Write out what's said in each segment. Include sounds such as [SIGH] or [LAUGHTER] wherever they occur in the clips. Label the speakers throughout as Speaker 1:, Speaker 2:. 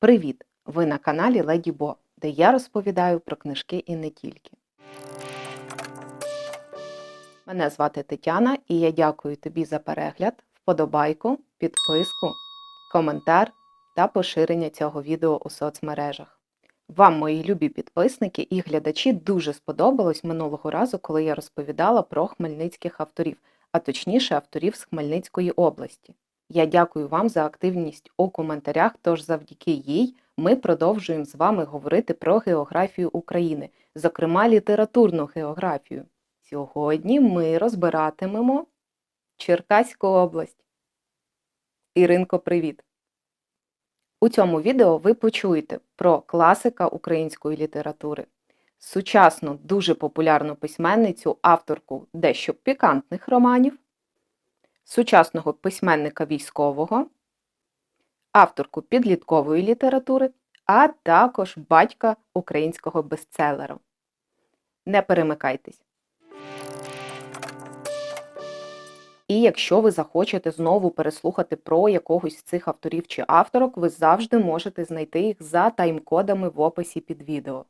Speaker 1: Привіт! Ви на каналі Леді Бо, де я розповідаю про книжки і не тільки. Мене звати Тетяна і я дякую тобі за перегляд, вподобайку, підписку, коментар та поширення цього відео у соцмережах. Вам, мої любі підписники і глядачі, дуже сподобалось минулого разу, коли я розповідала про хмельницьких авторів, а точніше авторів з Хмельницької області. Я дякую вам за активність у коментарях, тож завдяки їй ми продовжуємо з вами говорити про географію України, зокрема літературну географію. Сьогодні ми розбиратимемо Черкаську область. Іринко, привіт! У цьому відео ви почуєте про класика української літератури, сучасну дуже популярну письменницю, авторку дещо пікантних романів, сучасного письменника військового, авторку підліткової літератури, а також батька українського бестселера. Не перемикайтесь. І якщо ви захочете знову переслухати про якогось з цих авторів чи авторок, ви завжди можете знайти їх за тайм-кодами в описі під відео.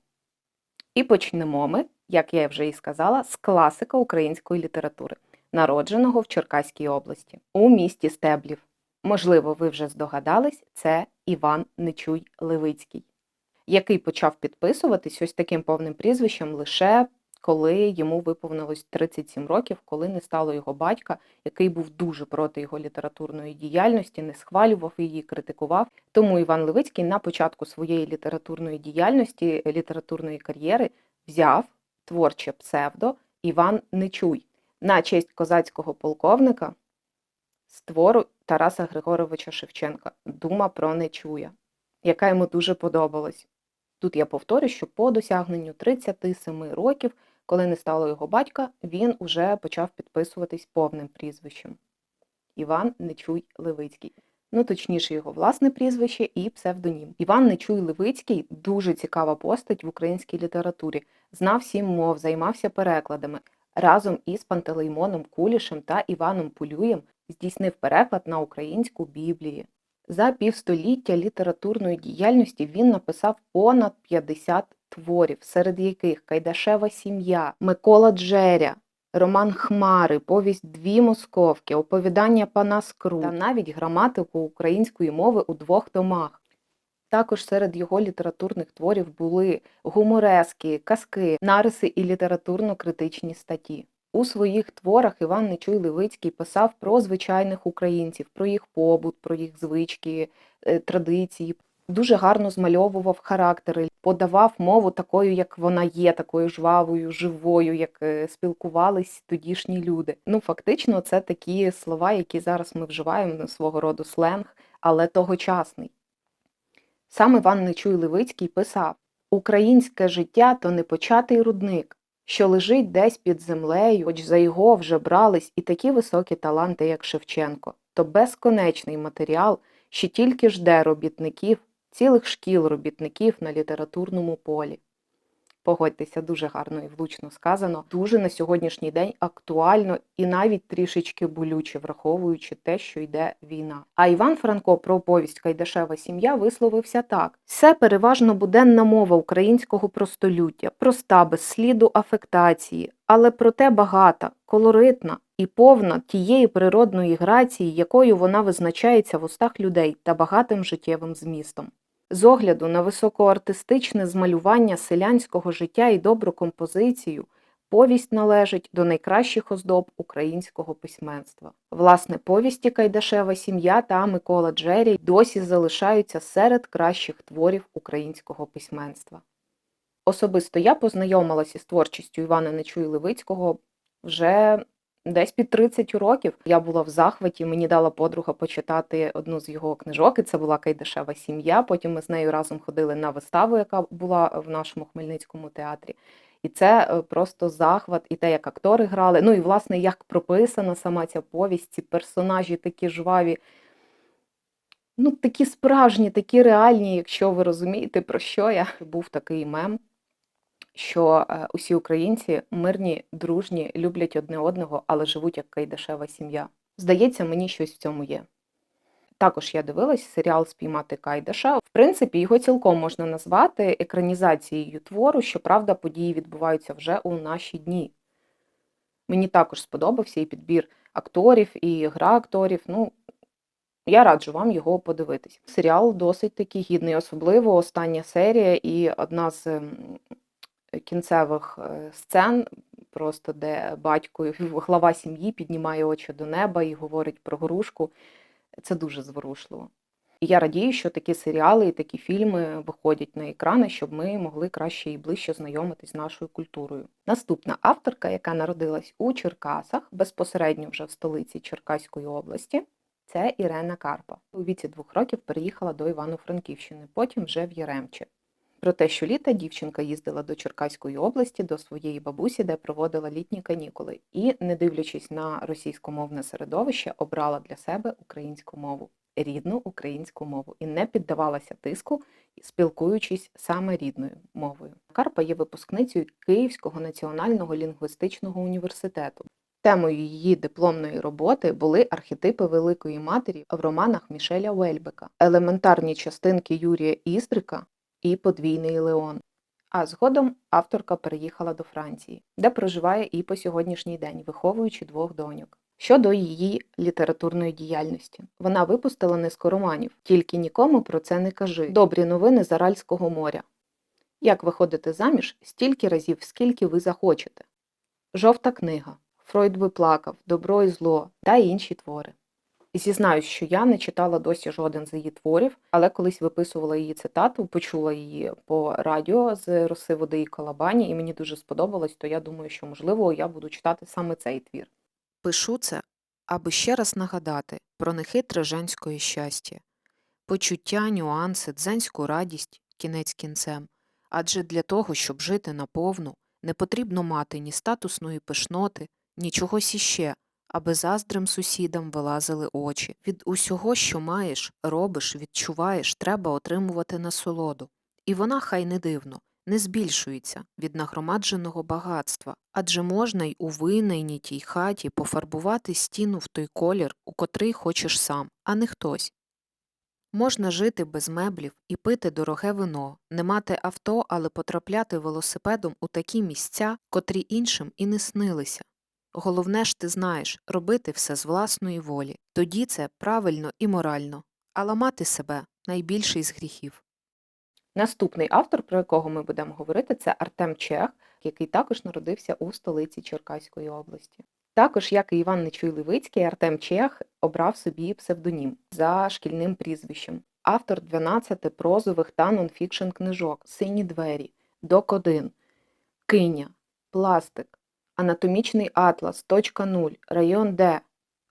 Speaker 1: І почнемо ми, як я вже і сказала, з класика української літератури, народженого в Черкаській області, у місті Стеблів. Можливо, ви вже здогадались, це Іван Нечуй Левицький, який почав підписуватись ось таким повним прізвищем лише коли йому виповнилось 37 років, коли не стало його батька, який був дуже проти його літературної діяльності, не схвалював її, критикував. Тому Іван Левицький на початку своєї літературної діяльності, літературної кар'єри взяв творче псевдо Іван Нечуй на честь козацького полковника з твору Тараса Григоровича Шевченка Дума про Нечуя, яка йому дуже подобалась. Тут я повторю, що по досягненню 37 років, коли не стало його батька, він уже почав підписуватись повним прізвищем Іван Нечуй Левицький. Ну, точніше, його власне прізвище і псевдонім. Іван Нечуй Левицький дуже цікава постать в українській літературі, знав сім мов, займався перекладами. Разом із Пантелеймоном Кулішем та Іваном Пулюєм здійснив переклад на українську Біблії. За півстоліття літературної діяльності він написав понад 50 творів, серед яких Кайдашева сім'я, Микола Джеря, Роман Хмари, Повість Дві московки, Оповідання пана Скру та навіть граматику української мови у двох томах. Також серед його літературних творів були гуморески, казки, нариси і літературно-критичні статті. У своїх творах Іван Нечуй Левицький писав про звичайних українців, про їх побут, про їх звички, е, традиції. Дуже гарно змальовував характери, подавав мову такою, як вона є, такою жвавою, живою, як е, спілкувались тодішні люди. Ну, фактично, це такі слова, які зараз ми вживаємо свого роду сленг, але тогочасний. Сам Іван Нечуй Левицький писав: Українське життя то непочатий рудник що лежить десь під землею, хоч за його вже брались і такі високі таланти, як Шевченко, то безконечний матеріал, що тільки жде робітників, цілих шкіл робітників на літературному полі. Погодьтеся, дуже гарно і влучно сказано, дуже на сьогоднішній день актуально і навіть трішечки болюче, враховуючи те, що йде війна. А Іван Франко про повість Кайдашева сім'я висловився так: все переважно буденна мова українського простолюття, проста, без сліду афектації, але проте багата, колоритна і повна тієї природної грації, якою вона визначається в устах людей та багатим життєвим змістом. З огляду на високоартистичне змалювання селянського життя і добру композицію, повість належить до найкращих оздоб українського письменства. Власне, повісті Кайдашева сім'я та Микола Джері досі залишаються серед кращих творів українського письменства. Особисто я познайомилася з творчістю Івана Нечуй Левицького вже Десь під 30 років я була в захваті. Мені дала подруга почитати одну з його книжок. і Це була Кайдашева сім'я. Потім ми з нею разом ходили на виставу, яка була в нашому Хмельницькому театрі. І це е, просто захват, і те, як актори грали. Ну і власне як прописана сама ця повість, ці персонажі такі жваві. Ну, такі справжні, такі реальні, якщо ви розумієте, про що я. Був такий мем що е, усі українці мирні, дружні, люблять одне одного, але живуть як кайдашева сім'я. Здається, мені щось в цьому є. Також я дивилась серіал Спіймати Кайдаша. В принципі, його цілком можна назвати екранізацією твору, щоправда, події відбуваються вже у наші дні. Мені також сподобався і підбір акторів, і гра акторів. Ну, я раджу вам його подивитись. Серіал досить таки гідний, особливо остання серія і одна з кінцевих е, сцен, просто де батько, глава сім'ї піднімає очі до неба і говорить про грушку. Це дуже зворушливо. І я радію, що такі серіали і такі фільми виходять на екрани, щоб ми могли краще і ближче знайомитись з нашою культурою. Наступна авторка, яка народилась у Черкасах, безпосередньо вже в столиці Черкаської області, це Ірена Карпа. У віці двох років переїхала до Івано-Франківщини, потім вже в Яремче. Про те, що літа дівчинка їздила до Черкаської області до своєї бабусі, де проводила літні канікули, і, не дивлячись на російськомовне середовище, обрала для себе українську мову, рідну українську мову, і не піддавалася тиску, спілкуючись саме рідною мовою. Карпа є випускницею Київського національного лінгвістичного університету. Темою її дипломної роботи були архетипи Великої Матері в романах Мішеля Уельбека, елементарні частинки Юрія Іздрика і подвійний Леон. А згодом авторка переїхала до Франції, де проживає і по сьогоднішній день, виховуючи двох доньок. Щодо її літературної діяльності, вона випустила низку романів, тільки нікому про це не кажи. Добрі новини з Аральського моря. Як виходити заміж стільки разів, скільки ви захочете. Жовта книга. Фройд виплакав, Добро і зло та інші твори. Зізнаюсь, що я не читала досі жоден з її творів, але колись виписувала її цитату, почула її по радіо з роси води і колабані, і мені дуже сподобалось, то я думаю, що можливо я буду читати саме цей твір.
Speaker 2: Пишу це, аби ще раз нагадати про нехитре женської щастя, почуття, нюанси, дзенську радість, кінець кінцем. Адже для того, щоб жити наповну, не потрібно мати ні статусної пишноти, ні чогось іще, аби заздрим сусідам вилазили очі. Від усього, що маєш, робиш, відчуваєш, треба отримувати насолоду. І вона, хай не дивно, не збільшується від нагромадженого багатства, адже можна й у винайнітій хаті пофарбувати стіну в той колір, у котрий хочеш сам, а не хтось. Можна жити без меблів і пити дороге вино, не мати авто, але потрапляти велосипедом у такі місця, котрі іншим і не снилися. Головне ж ти знаєш робити все з власної волі. Тоді це правильно і морально, а ламати себе найбільший з гріхів.
Speaker 1: Наступний автор, про якого ми будемо говорити, це Артем Чех, який також народився у столиці Черкаської області. Також, як і Іван Нечуй Левицький, Артем Чех обрав собі псевдонім за шкільним прізвищем. Автор 12 прозових та нонфікшн книжок, Сині двері, Док 1, Киня, Пластик, Анатомічний атлас, Точка 0, Район Д,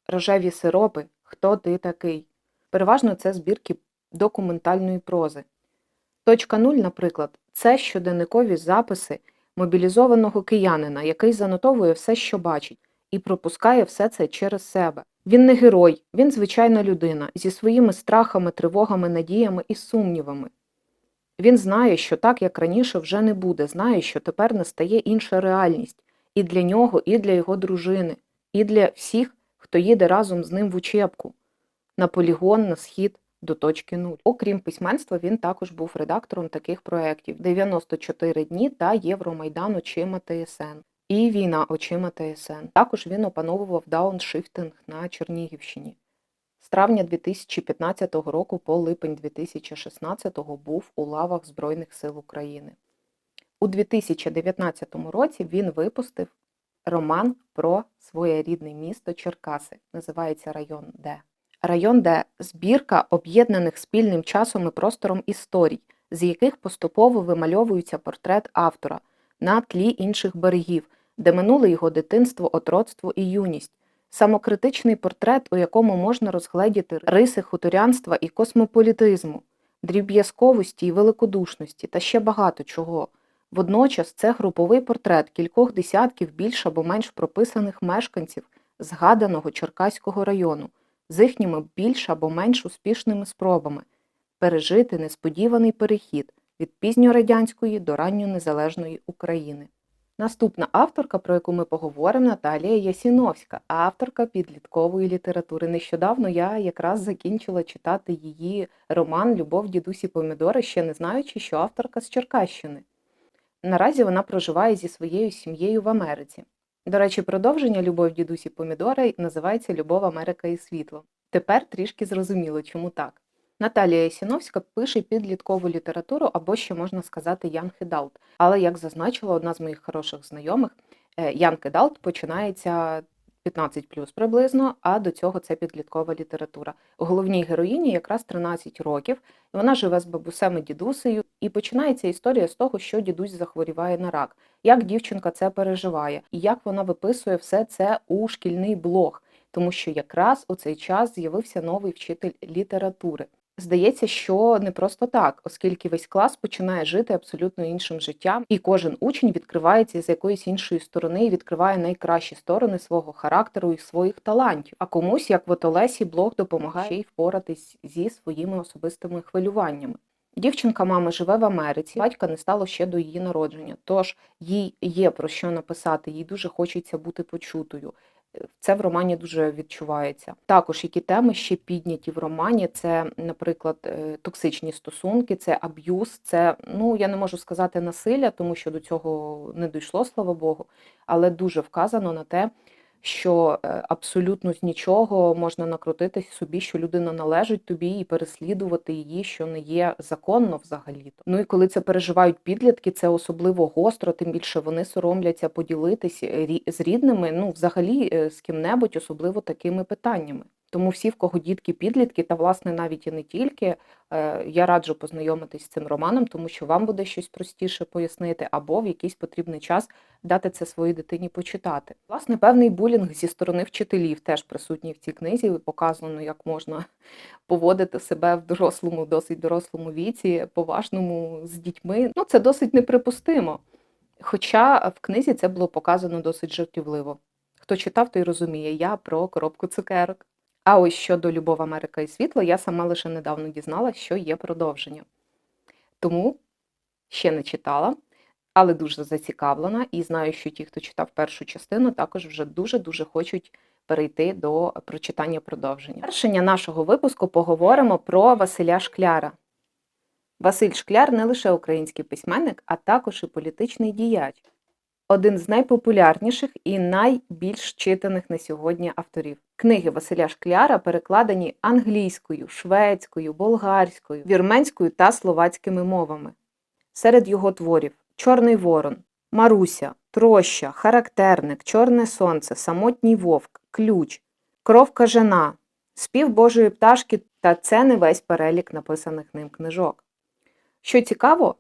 Speaker 1: Рожеві сиропи, Хто ти такий. Переважно це збірки документальної прози. Точка 0, наприклад, це щоденникові записи мобілізованого киянина, який занотовує все, що бачить, і пропускає все це через себе. Він не герой, він звичайна людина зі своїми страхами, тривогами, надіями і сумнівами. Він знає, що так, як раніше, вже не буде, знає, що тепер настає інша реальність і для нього, і для його дружини, і для всіх, хто їде разом з ним в учебку, на полігон, на схід до точки нуль. Окрім письменства, він також був редактором таких проєктів 94 дні та Євромайдан очима ТСН і Війна очима ТСН. Також він опановував дауншифтинг на Чернігівщині. З травня 2015 року по липень 2016 був у лавах Збройних сил України. У 2019 році він випустив роман про своє рідне місто Черкаси. Називається Район Д. Район Д збірка об'єднаних спільним часом і простором історій, з яких поступово вимальовується портрет автора на тлі інших берегів, де минуле його дитинство, отроцтво і юність. Самокритичний портрет, у якому можна розгледіти риси хуторянства і космополітизму, дріб'язковості і великодушності та ще багато чого. Водночас це груповий портрет кількох десятків більш або менш прописаних мешканців згаданого Черкаського району з їхніми більш або менш успішними спробами пережити несподіваний перехід від пізньорадянської до ранньонезалежної України. Наступна авторка, про яку ми поговоримо, Наталія Ясіновська, авторка підліткової літератури. Нещодавно я якраз закінчила читати її роман Любов дідусі помідори, ще не знаючи, що авторка з Черкащини. Наразі вона проживає зі своєю сім'єю в Америці. До речі, продовження Любов дідусі помідори називається Любов Америка і світло. Тепер трішки зрозуміло, чому так. Наталія Ясіновська пише підліткову літературу або ще можна сказати Ян Хедалт. Але, як зазначила одна з моїх хороших знайомих, Ян Хедалт починається 15 плюс приблизно, а до цього це підліткова література. Головній героїні якраз 13 років, і вона живе з бабусем і дідусею, і починається історія з того, що дідусь захворіває на рак, як дівчинка це переживає, і як вона виписує все це у шкільний блог, тому що якраз у цей час з'явився новий вчитель літератури. Здається, що не просто так, оскільки весь клас починає жити абсолютно іншим життям, і кожен учень відкривається з якоїсь іншої сторони і відкриває найкращі сторони свого характеру і своїх талантів. А комусь, як в Олесі, блог допомагає ще й впоратись зі своїми особистими хвилюваннями. Дівчинка мами живе в Америці, батька не стало ще до її народження, тож їй є про що написати, їй дуже хочеться бути почутою. Це в романі дуже відчувається. Також які теми ще підняті в романі: це, наприклад, е, токсичні стосунки, це аб'юз, це ну я не можу сказати насилля, тому що до цього не дійшло, слава Богу, але дуже вказано на те, що е, абсолютно з нічого можна накрутити собі, що людина належить тобі і переслідувати її, що не є законно взагалі. Ну і коли це переживають підлітки, це особливо гостро, тим більше вони соромляться поділитись е, з рідними, ну взагалі е, з ким-небудь, особливо такими питаннями. Тому всі, в кого дітки підлітки, та власне навіть і не тільки, е, я раджу познайомитись з цим романом, тому що вам буде щось простіше пояснити, або в якийсь потрібний час дати це своїй дитині почитати. Власне, певний булінг зі сторони вчителів теж присутній в цій книзі. Показано, як можна [LAUGHS] поводити себе в дорослому, досить дорослому віці, поважному з дітьми. Ну, це досить неприпустимо. Хоча в книзі це було показано досить жартівливо. Хто читав, той розуміє, я про коробку цукерок. А ось щодо Любов Америка і світло, я сама лише недавно дізналася, що є продовження. Тому ще не читала, але дуже зацікавлена і знаю, що ті, хто читав першу частину, також вже дуже-дуже хочуть перейти до прочитання продовження. Першення нашого випуску поговоримо про Василя Шкляра. Василь Шкляр не лише український письменник, а також і політичний діяч. Один з найпопулярніших і найбільш читаних на сьогодні авторів. Книги Василя Шкляра перекладені англійською, шведською, болгарською, вірменською та словацькими мовами. Серед його творів Чорний ворон, Маруся, Троща, Характерник, Чорне сонце, Самотній вовк, Ключ, Кров кажана, Спів Божої пташки та це не весь перелік написаних ним книжок. Що цікаво,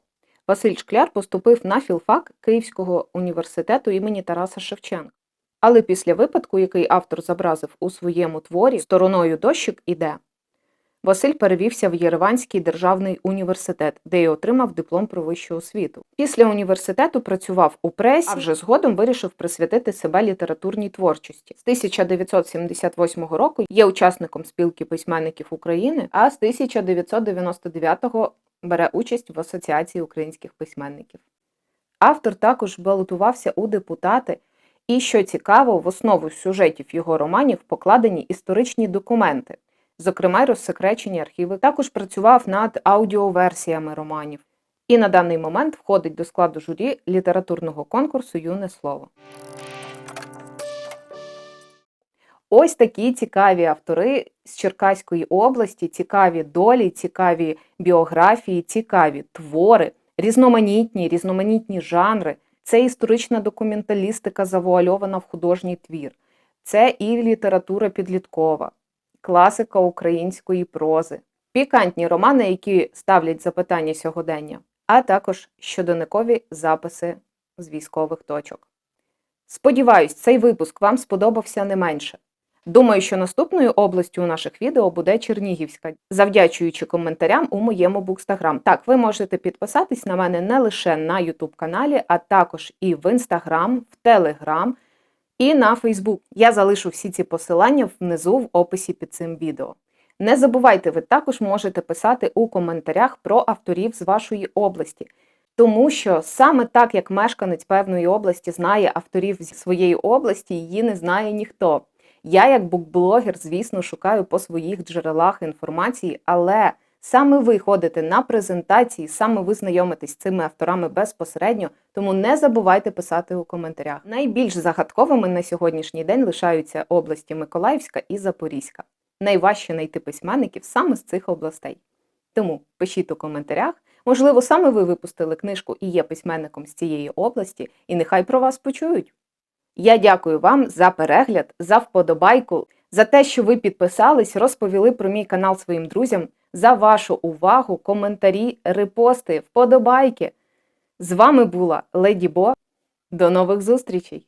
Speaker 1: Василь Шкляр поступив на філфак Київського університету імені Тараса Шевченка. Але після випадку, який автор зобразив у своєму творі стороною дощик іде, Василь перевівся в Єреванський державний університет, де й отримав диплом про вищу освіту. Після університету працював у пресі, а вже згодом вирішив присвятити себе літературній творчості. З 1978 року є учасником спілки письменників України, а з 1999 бере участь в Асоціації українських письменників. Автор також балотувався у депутати, і, що цікаво, в основу сюжетів його романів покладені історичні документи, зокрема розсекречені архіви. Також працював над аудіоверсіями романів. І на даний момент входить до складу журі літературного конкурсу Юне слово. Ось такі цікаві автори з Черкаської області, цікаві долі, цікаві біографії, цікаві твори, різноманітні, різноманітні жанри. Це історична документалістика, завуальована в художній твір, це і література підліткова, класика української прози, пікантні романи, які ставлять запитання сьогодення, а також щоденникові записи з військових точок. Сподіваюсь, цей випуск вам сподобався не менше. Думаю, що наступною областю у наших відео буде Чернігівська, завдячуючи коментарям у моєму букстаграм. Так, ви можете підписатись на мене не лише на YouTube каналі, а також і в Instagram, в Telegram і на Facebook. Я залишу всі ці посилання внизу в описі під цим відео. Не забувайте, ви також можете писати у коментарях про авторів з вашої області. Тому що саме так, як мешканець певної області знає авторів зі своєї області, її не знає ніхто. Я, як букблогер, звісно, шукаю по своїх джерелах інформації, але саме ви ходите на презентації, саме ви знайомитесь з цими авторами безпосередньо, тому не забувайте писати у коментарях. Найбільш загадковими на сьогоднішній день лишаються області Миколаївська і Запорізька. Найважче знайти письменників саме з цих областей. Тому пишіть у коментарях. Можливо, саме ви випустили книжку і є письменником з цієї області, і нехай про вас почують. Я дякую вам за перегляд, за вподобайку, за те, що ви підписались, розповіли про мій канал своїм друзям, за вашу увагу, коментарі, репости, вподобайки. З вами була Леді Бо. До нових зустрічей!